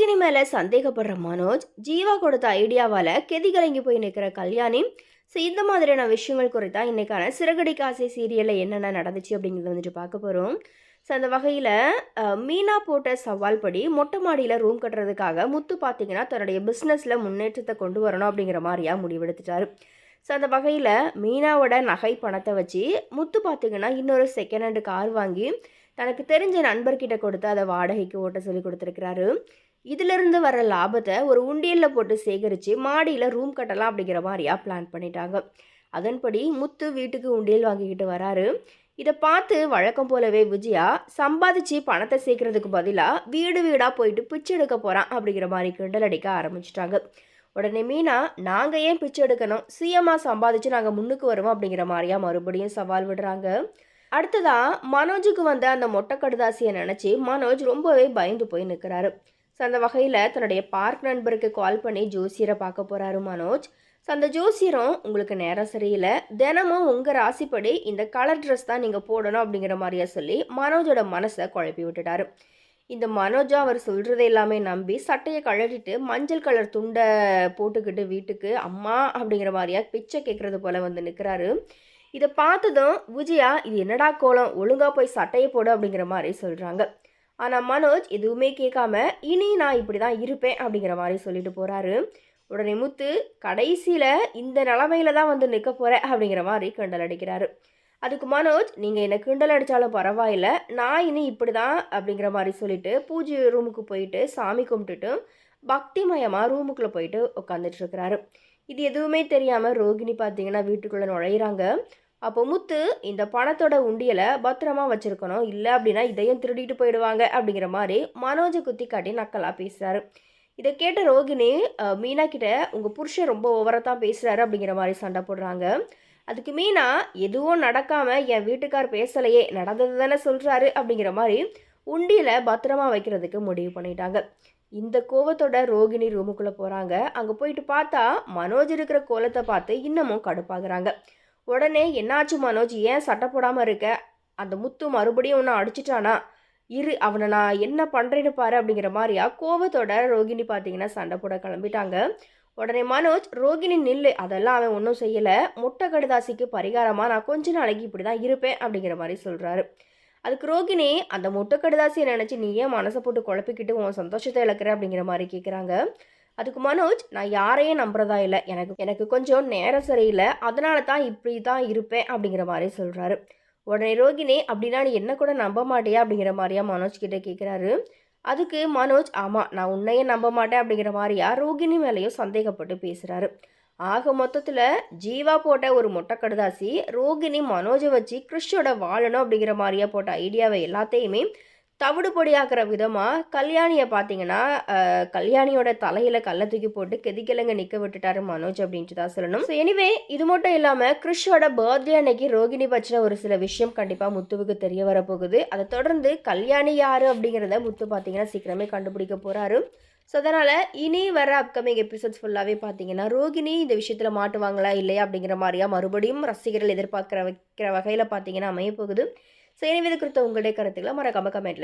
ரோகிணி மேலே சந்தேகப்படுற மனோஜ் ஜீவா கொடுத்த ஐடியாவால் கெதி கலங்கி போய் நிற்கிற கல்யாணி. ஸோ இந்த மாதிரியான விஷயங்கள் குறித்தா இன்றைக்கான சிறகடி காசை சீரியலில் என்னென்ன நடந்துச்சு அப்படிங்கிறத வந்துட்டு பார்க்க போகிறோம் ஸோ அந்த வகையில் மீனா போட்ட சவால் படி மொட்டை மாடியில் ரூம் கட்டுறதுக்காக முத்து பார்த்தீங்கன்னா தன்னுடைய பிஸ்னஸில் முன்னேற்றத்தை கொண்டு வரணும் அப்படிங்கிற மாதிரியாக முடிவெடுத்துட்டாரு. ஸோ அந்த வகையில் மீனாவோட நகை பணத்தை வச்சு முத்து பார்த்தீங்கன்னா இன்னொரு செகண்ட் ஹேண்டு கார் வாங்கி தனக்கு தெரிஞ்ச நண்பர்கிட்ட கொடுத்து அதை வாடகைக்கு ஓட்ட சொல்லி கொடுத்துருக்கிறாரு. இதிலிருந்து வர லாபத்தை ஒரு உண்டியலில் போட்டு சேகரித்து மாடியில் ரூம் கட்டலாம் அப்படிங்கிற மாதிரியா பிளான் பண்ணிட்டாங்க. அதன்படி முத்து வீட்டுக்கு உண்டியல் வாங்கிக்கிட்டு வராரு. இதை பார்த்து வழக்கம் போலவே விஜயா சம்பாதிச்சு பணத்தை சேர்க்கறதுக்கு பதிலாக வீடு வீடாக போயிட்டு பிச்சை எடுக்க போகிறான் அப்படிங்கிற மாதிரி கிண்டல் அடிக்க ஆரம்பிச்சிட்டாங்க. உடனே மீனா நாங்கள் ஏன் பிச்சை எடுக்கணும்? சுயமாக சம்பாதிச்சு நாங்கள் முன்னுக்கு வருவோம் அப்படிங்கிற மாதிரியா மறுபடியும் சவால் விடுறாங்க. அடுத்ததாக மனோஜுக்கு வந்த அந்த மொட்டை கடுதாசியை நினச்சி மனோஜ் ரொம்பவே பயந்து போய் நிற்கிறாரு ஸோ அந்த வகையில் தன்னுடைய பார்க் நண்பருக்கு கால் பண்ணி ஜோசியரை பார்க்க போகிறாரு மனோஜ். ஸோ அந்த ஜோசியரும் உங்களுக்கு நேரம் சரியில்லை. தினமும் உங்கள் ராசிப்படி இந்த கலர் ட்ரெஸ் தான் நீங்கள் போடணும் அப்படிங்கிற மாதிரியா சொல்லி மனோஜோட மனசை குழப்பி விட்டுட்டாரு. இந்த மனோஜா அவர் சொல்கிறத எல்லாமே நம்பி சட்டையை கழட்டிட்டு மஞ்சள் கலர் துண்டை போட்டுக்கிட்டு வீட்டுக்கு அம்மா அப்படிங்கிற மாதிரியா பிச்சை கேட்குறது போல் வந்து நிற்கிறாரு இதை பார்த்ததும் விஜயா இது என்னடா கோலம்? ஒழுங்காக போய் சட்டையை போடு அப்படிங்கிற மாதிரி சொல்கிறாங்க ஆனால் மனோஜ் எதுவுமே கேட்காம இனி நான் இப்படி தான் இருப்பேன் அப்படிங்கிற மாதிரி சொல்லிட்டு போகிறாரு உடனே முத்து கடைசியில் இந்த நிலமையில தான் வந்து நிற்க போகிறேன் அப்படிங்கிற மாதிரி கிண்டல் அடிக்கிறாரு. அதுக்கு மனோஜ் நீங்கள் என்ன கிண்டல் அடித்தாலும் பரவாயில்ல நான் இனி இப்படி தான் அப்படிங்கிற மாதிரி சொல்லிட்டு பூஜை ரூமுக்கு போயிட்டு சாமி கும்பிட்டுட்டு பக்திமயமாக ரூமுக்குள்ளே போயிட்டு உட்காந்துட்டு இருக்கிறாரு. இது எதுவுமே தெரியாமல் ரோகிணி பார்த்தீங்கன்னா வீட்டுக்குள்ளே நுழையிறாங்க. அப்போ முத்து இந்த பணத்தோட உண்டியலை பத்திரமா வச்சுருக்கணும். இல்லை அப்படின்னா இதையும் திருடிட்டு போயிடுவாங்க அப்படிங்கிற மாதிரி மனோஜை குத்தி காட்டி நக்கலாக பேசுகிறாரு இதை கேட்ட ரோகிணி மீனா கிட்ட உங்கள் புருஷன் ரொம்ப ஓவராக தான் பேசுகிறாரு அப்படிங்கிற மாதிரி சண்டை போடுறாங்க. அதுக்கு மீனா எதுவும் நடக்காமல் என் வீட்டுக்கார் பேசலையே நடந்தது தானே சொல்கிறாரு அப்படிங்கிற மாதிரி உண்டியில் பத்திரமா வைக்கிறதுக்கு முடிவு பண்ணிட்டாங்க. இந்த கோவத்தோட ரோகிணி ரூமுக்குள்ளே போகிறாங்க அங்கே போயிட்டு பார்த்தா மனோஜ் இருக்கிற கோலத்தை பார்த்து இன்னமும் கடுப்பாகிறாங்க. உடனே என்னாச்சு மனோஜ்? ஏன் சட்டை போடாமல் இருக்க? அந்த முத்து மறுபடியும் ஒன்று அடிச்சிட்டானா? இரு அவனை நான் என்ன பண்ணுறேன்னு பாரு அப்படிங்கிற மாதிரியா கோவத்தோட ரோகிணி பார்த்தீங்கன்னா சண்டை போட கிளம்பிட்டாங்க. உடனே மனோஜ் ரோகிணி நில்லு. அதெல்லாம் அவன் ஒன்றும் செய்யலை. முட்டை கடுதாசிக்கு பரிகாரமாக நான் கொஞ்ச நாளைக்கு இப்படி தான் இருப்பேன் அப்படிங்கிற மாதிரி சொல்கிறாரு அதுக்கு ரோகிணி அந்த முட்டை கடுதாசியை நினச்சி நீ ஏன் மனசை போட்டு குழப்பிக்கிட்டு உன் சந்தோஷத்தை இழக்கிற? அப்படிங்கிற மாதிரி கேட்குறாங்க அதுக்கு மனோஜ் நான் யாரையும் நம்புறதா இல்லை. எனக்கு எனக்கு கொஞ்சம் நேரம் சரியில்லை. அதனால தான் இப்படி தான் இருப்பேன் அப்படிங்கிற மாதிரி சொல்கிறாரு உடனே ரோகிணி அப்படின்னா நீ என்ன கூட நம்ப மாட்டியா? அப்படிங்கிற மாதிரியா மனோஜ் கிட்டே கேட்குறாரு அதுக்கு மனோஜ் ஆமாம் நான் உன்னையே நம்ப மாட்டேன் அப்படிங்கிற மாதிரியா ரோகிணி மேலேயும் சந்தேகப்பட்டு பேசுகிறாரு ஆக மொத்தத்தில் ஜீவா போட்ட ஒரு மொட்டை கடுதாசி ரோகிணி மனோஜை வச்சு கிறிஷோட வாழணும் அப்படிங்கிற மாதிரியா போட்ட ஐடியாவை எல்லாத்தையுமே தவிடு பொடியாக்குற விதமாக கல்யாணியை பார்த்தீங்கன்னா கல்யாணியோட தலையில் கல்லை தூக்கி போட்டு கெதிக்கிழங்க நிற்க விட்டுட்டாரு மனோஜ் அப்படின்ட்டு தான் சொல்லணும். ஸோ எனிவே இது மட்டும் இல்லாமல் கிறிஷோட பர்த்டே அன்னைக்கு ரோகிணி பற்றின ஒரு சில விஷயம் கண்டிப்பாக முத்துவுக்கு தெரிய வரப்போகுது. அதை தொடர்ந்து கல்யாணி யார் அப்படிங்கிறத முத்து பார்த்தீங்கன்னா சீக்கிரமே கண்டுபிடிக்க போகிறாரு ஸோ அதனால் இனி வர அப்கமிங் எபிசோட்ஸ் ஃபுல்லாகவே பார்த்தீங்கன்னா ரோகிணி இந்த விஷயத்தில் மாட்டுவாங்களா இல்லையா அப்படிங்கிற மாதிரியா மறுபடியும் ரசிகர்கள் எதிர்பார்க்குற வைக்கிற வகையில் பார்த்தீங்கன்னா அமைய போகுது. ஸோ எனவே இது குறித்த உங்களுடைய கருத்துக்களை மறக்காம கமெண்ட்டில்